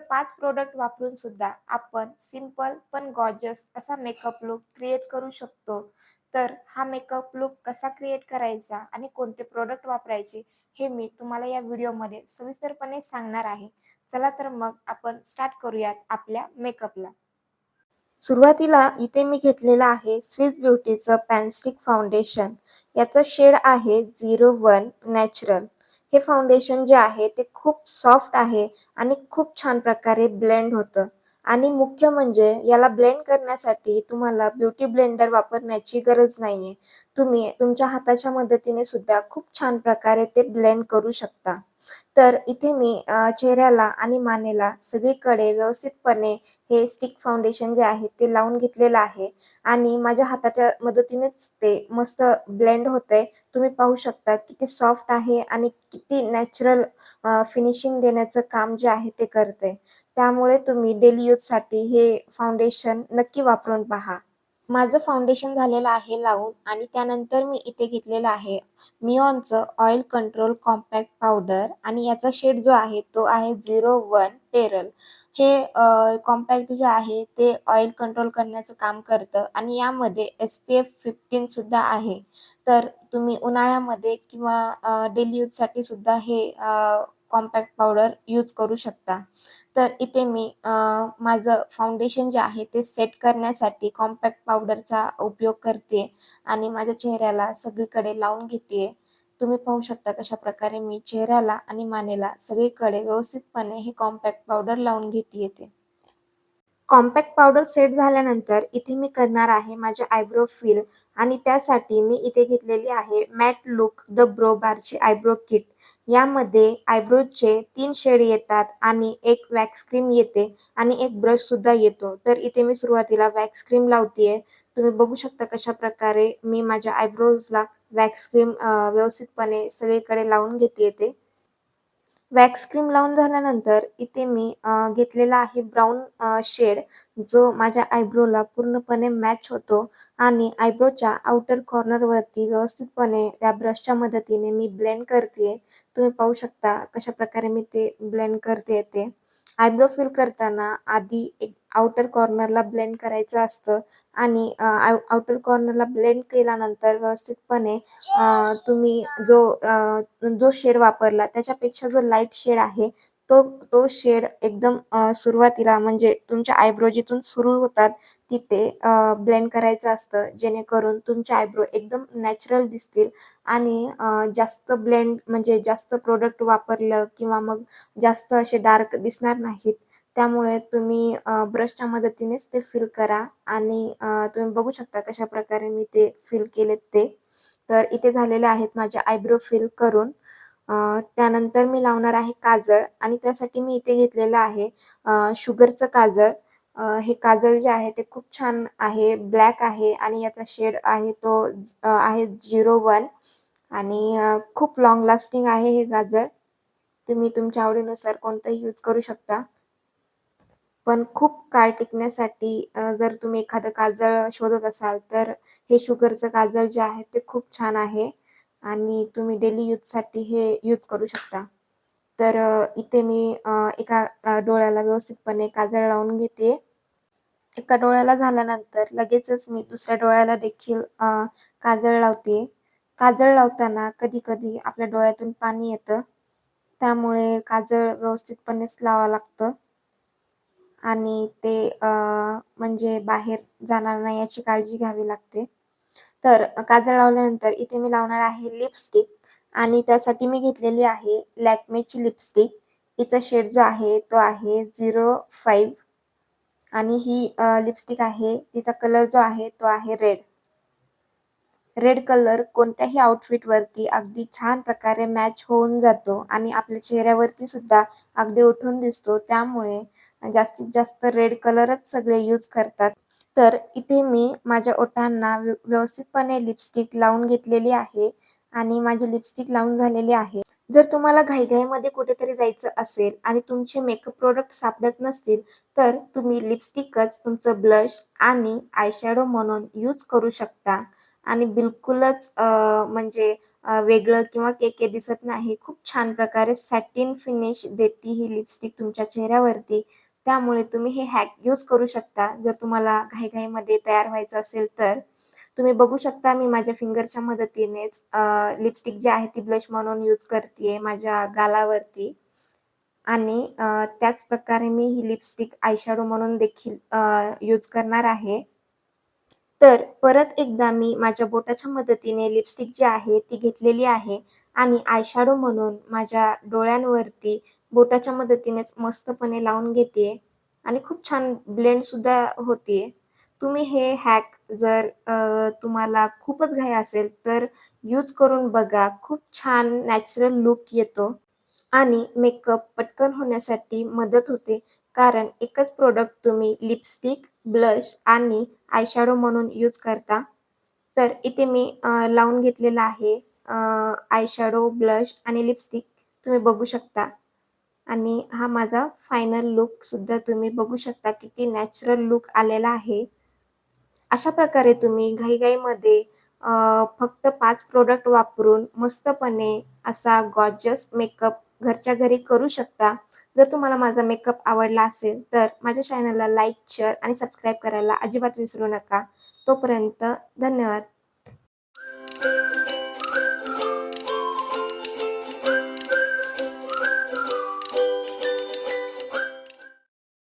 पाच प्रोडक्ट वापरून सुद्धा आपण सिंपल पण गॉजस असा मेकअप लुक क्रिएट करू शकतो. तर हा मेकअप लुक कसा क्रिएट करायचा आणि कोणते प्रोडक्ट वापरायचे हे मी तुम्हाला या व्हिडिओमध्ये सविस्तरपणे सांगणार आहे. चला तर मग आपण स्टार्ट करूयात आपल्या मेकअपला सुरुवातीला इथे मी घेतलेलं आहे स्विस ब्युटीचं पॅनस्टिक फाउंडेशन याचं शेड आहे झिरो वन नॅचरल हे फाउंडेशन जे आहे ते खूप सॉफ्ट आहे आणि खूप छान प्रकारे ब्लेंड होतं. आणि मुख्य म्हणजे याला ब्लेंड करण्यासाठी तुम्हाला ब्युटी ब्लेंडर वापरण्याची गरज नाहीये. तुम्ही तुमच्या हाताच्या मदतीने सुद्धा खूप छान प्रकारे ते ब्लेंड करू शकता. तर इथे मी चेहऱ्याला आणि मानेला सगळीकडे व्यवस्थितपणे हे स्टिक फाउंडेशन जे आहे ते लावून घेतलेलं आहे. आणि माझ्या हाताच्या मदतीनेच ते मस्त ब्लेंड होतंय. तुम्ही पाहू शकता किती सॉफ्ट आहे आणि किती नॅचरल फिनिशिंग देण्याचं काम जे आहे ते करते त्यामुळे तुम्ही डेली यूजसाठी हे फाउंडेशन नक्की वापरून पहा. माझं फाउंडेशन झालेलं आहे लावून आणि त्यानंतर मी इथे घेतलेलं आहे मिऑनचं ऑइल कंट्रोल कॉम्पॅक्ट पावडर आणि याचा शेड जो आहे तो आहे झिरो वन पेरल हे कॉम्पॅक्ट जे आहे ते ऑइल कंट्रोल करण्याचं काम करतं आणि यामध्ये एस पी एफ फिफ्टीन सुद्धा आहे. तर तुम्ही उन्हाळ्यामध्ये किंवा डेली यूजसाठी सुद्धा हे कॉम्पॅक्ट पावडर यूज करू शकता. तर इथे मी माझं फाउंडेशन जे आहे ते सेट करण्यासाठी कॉम्पॅक्ट पावडरचा उपयोग करते आणि माझ्या चेहऱ्याला सगळीकडे लावून घेते. तुम्ही पाहू शकता कशा प्रकारे मी चेहऱ्याला आणि मानेला सगळीकडे व्यवस्थितपणे हे कॉम्पॅक्ट पावडर लावून घेते येते. कॉम्पॅक्ट पावडर सेट झाल्यानंतर इथे मी करणार आहे माझे आयब्रो फिल आणि त्यासाठी मी इथे घेतलेली आहे मॅट लुक द ब्रो बारची आयब्रो किट. यामध्ये आयब्रोचे तीन शेड येतात आणि एक वॅक्स क्रीम येते आणि एक ब्रश सुद्धा येतो. तर इथे मी सुरुवातीला वॅक्स क्रीम लावतीये. तुम्ही बघू शकता कशा प्रकारे मी माझ्या आयब्रोजला वॅक्स क्रीम व्यवस्थितपणे सगळीकडे लावून घेते येते वॅक्स क्रीम लावून झाल्यानंतर इथे मी घेतलेला आहे ब्राऊन शेड जो माझ्या आयब्रोला पूर्णपणे मॅच होतो आणि आयब्रोच्या आउटर कॉर्नरवरती व्यवस्थितपणे त्या ब्रशच्या मदतीने मी ब्लेंड करते तुम्ही पाहू शकता कशा प्रकारे मी ते ब्लेंड करते ते. आयब्रो फिल करताना आधी एक आउटर कॉर्नरला ब्लेंड करायचं असतं आणि आउटर कॉर्नरला ब्लेंड केल्यानंतर व्यवस्थितपणे तुम्ही जो जो शेड वापरला त्याच्यापेक्षा जो लाइट शेड आहे तो तो शेड एकदम सुरुवातीला म्हणजे तुमच्या आयब्रो जिथून सुरू होतात तिथे ब्लेंड करायचं असतं. जेणेकरून तुमचे आयब्रो एकदम नॅचरल दिसतील आणि जास्त ब्लेंड म्हणजे जास्त प्रोडक्ट वापरलं किंवा मग जास्त असे डार्क दिसणार नाहीत. त्यामुळे तुम्ही ब्रशच्या मदतीनेच ते फिल करा आणि तुम्ही बघू शकता कशा प्रकारे मी ते फिल केलेत ते. तर इथे झालेले आहेत माझे आयब्रो फिल करून. त्यानंतर मी लावणार आहे काजळ आणि त्यासाठी मी इथे घेतलेलं आहे शुगरचं काजळ. हे काजळ जे आहे ते खूप छान आहे ब्लॅक आहे आणि याचा शेड आहे तो आहे झिरो वन आणि खूप लॉंग लास्टिंग आहे हे काजळ तुम्ही तुमच्या आवडीनुसार कोणतंही यूज करू शकता. पण खूप काळ टिकण्यासाठी जर तुम्ही एखादं काजळ शोधत असाल तर हे शुगरचं काजळ जे आहे ते खूप छान आहे. आणि तुम्ही डेली यूजसाठी हे यूज करू शकता. तर इथे मी एका डोळ्याला व्यवस्थितपणे काजळ लावून घेते. एका डोळ्याला झाल्यानंतर लगेचच मी दुसऱ्या डोळ्याला देखील काजळ लावते. काजळ लावताना कधी कधी आपल्या डोळ्यातून पाणी येतं. त्यामुळे काजळ व्यवस्थितपणेच लावावं लागतं. आणि ते म्हणजे बाहेर जाणार नाही याची काळजी घ्यावी लागते. तर काजळ लावल्यानंतर इथे मी लावणार आहे लिपस्टिक आणि त्यासाठी मी घेतलेली आहे लॅक्मेची लिपस्टिक हिचा शेड जो आहे तो आहे झिरो फाईव्ह आणि ही लिपस्टिक आहे. तिचा कलर जो आहे तो आहे रेड रेड कलर कोणत्याही आउटफिटवरती अगदी छान प्रकारे मॅच होऊन जातो आणि आपल्या चेहऱ्यावरती सुद्धा अगदी उठून दिसतो. त्यामुळे जास्तीत जास्त रेड कलरच सगळे यूज करतात. तर इथे मी माझ्या ओठांना व्यवस्थितपणे लिपस्टिक लावून घेतलेली आहे आणि माझी लिपस्टिक लावून झालेली आहे जर तुम्हाला घाईघाईमध्ये कुठेतरी जायचं असेल आणि तुमचे मेकअप प्रोडक्ट सापडत नसतील तर तुम्ही लिपस्टिकच तुमचं ब्लश आणि आयशॅडो म्हणून यूज करू शकता आणि बिलकुलच म्हणजे वेगळं किंवा केके दिसत नाही. खूप छान प्रकारे सॅटिन फिनिश देते ही लिपस्टिक तुमच्या चेहऱ्यावरती. त्यामुळे तुम्ही हे हॅक यूज करू शकता. जर तुम्हाला घाईघाईमध्ये तयार व्हायचं असेल तर. तुम्ही बघू शकता मी माझ्या फिंगरच्या मदतीनेच लिपस्टिक जी आहे ती ब्लश म्हणून यूज करते माझ्या गालावरती आणि त्याच प्रकारे मी ही लिपस्टिक आयशॅडो म्हणून देखील यूज करणार आहे. तर परत एकदा मी माझ्या बोटाच्या मदतीने लिपस्टिक जी आहे ती घेतलेली आहे आणि आयशॅडो म्हणून माझ्या डोळ्यांवरती बोटाच्या मदतीनेच मस्तपणे लावून घेते आणि खूप छान ब्लेंडसुद्धा होते तुम्ही हे हॅक जर तुम्हाला खूपच घाई असेल तर यूज करून बघा. खूप छान नॅचरल लुक येतो आणि मेकअप पटकन होण्यासाठी मदत होते. कारण एकच प्रोडक्ट तुम्ही लिपस्टिक, ब्लश आणि आयशॅडो म्हणून यूज करता. तर इथे मी लावून घेतलेलं आहे आयशॅडो, ब्लश आणि लिपस्टिक तुम्ही बघू शकता आणि हा माझा फायनल लुकसुद्धा तुम्ही बघू शकता किती नॅचरल लुक आलेला आहे. अशा प्रकारे तुम्ही घाईघाईमध्ये फक्त पाच प्रोडक्ट वापरून मस्तपणे असा गॉर्जियस मेकअप घरच्या घरी करू शकता. जर तुम्हाला माझा मेकअप आवडला असेल तर माझ्या चॅनलला लाईक, शेअर आणि सबस्क्राईब करायला अजिबात विसरू नका. तोपर्यंत धन्यवाद.